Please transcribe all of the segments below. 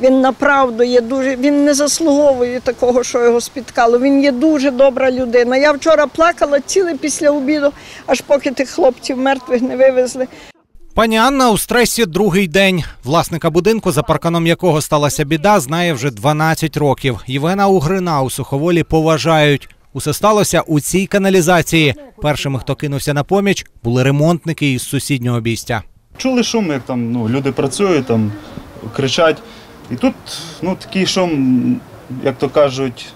Він направду є дуже. Він не заслуговує такого, що його спіткало. Він є дуже добра людина. Я вчора плакала ціле після обіду, аж поки тих хлопців мертвих не вивезли. Пані Анна у стресі другий день. Власника будинку, за парканом якого сталася біда, знає вже 12 років. Євгена Угрина у суховолі поважають. Усе сталося у цій каналізації. Першими, хто кинувся на поміч, були ремонтники із сусіднього бійстя. Чули шум, як там ну, люди працюють, там кричать. І тут ну, такий шум, як то кажуть,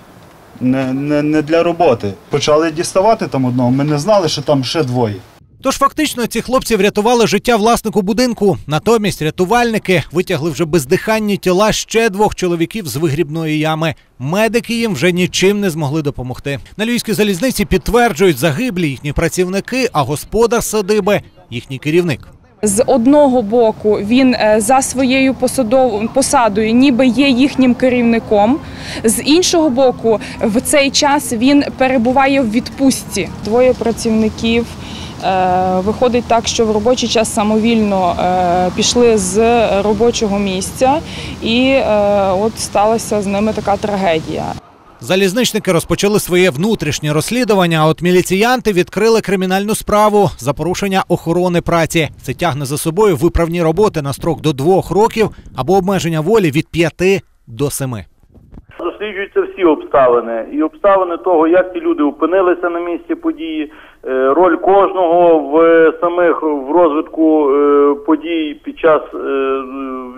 не, не, не для роботи. Почали діставати там одного, ми не знали, що там ще двоє. Тож фактично ці хлопці врятували життя власнику будинку. Натомість рятувальники витягли вже бездиханні тіла ще двох чоловіків з вигрібної ями. Медики їм вже нічим не змогли допомогти. На львівській залізниці підтверджують загиблі їхні працівники, а господар садиби їхній керівник. З одного боку він е, за своєю посадою ніби є їхнім керівником. З іншого боку, в цей час він перебуває в відпустці. Двоє працівників. е, Виходить так, що в робочий час самовільно е, пішли з робочого місця, і от сталася з ними така трагедія. Залізничники розпочали своє внутрішнє розслідування. А от міліціянти відкрили кримінальну справу за порушення охорони праці. Це тягне за собою виправні роботи на строк до двох років або обмеження волі від п'яти до семи. Досліджуються всі обставини, і обставини того, як ті люди опинилися на місці події, е, роль кожного в самих в розвитку е, подій під час е,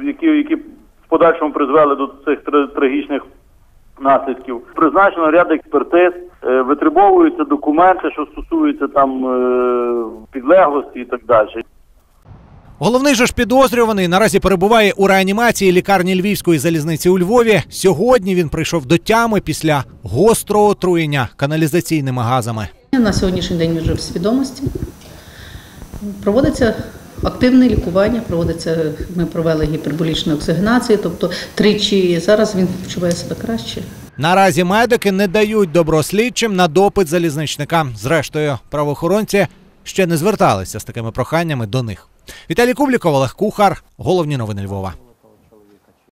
які, які в подальшому призвели до цих тра- трагічних наслідків. Призначено ряд експертиз, е, витребовуються документи, що стосуються там е, підлеглості і так далі. Головний же ж підозрюваний наразі перебуває у реанімації лікарні Львівської залізниці у Львові. Сьогодні він прийшов до тями після гострого отруєння каналізаційними газами. На сьогоднішній день він вже в свідомості. Проводиться активне лікування, проводиться, ми провели гіперболічну оксигенацію, тобто тричі. Зараз він почуває себе краще. Наразі медики не дають доброслідчим на допит залізничника. Зрештою, правоохоронці ще не зверталися з такими проханнями до них. Віталій Кубліков, Олег Кухар. Головні новини Львова.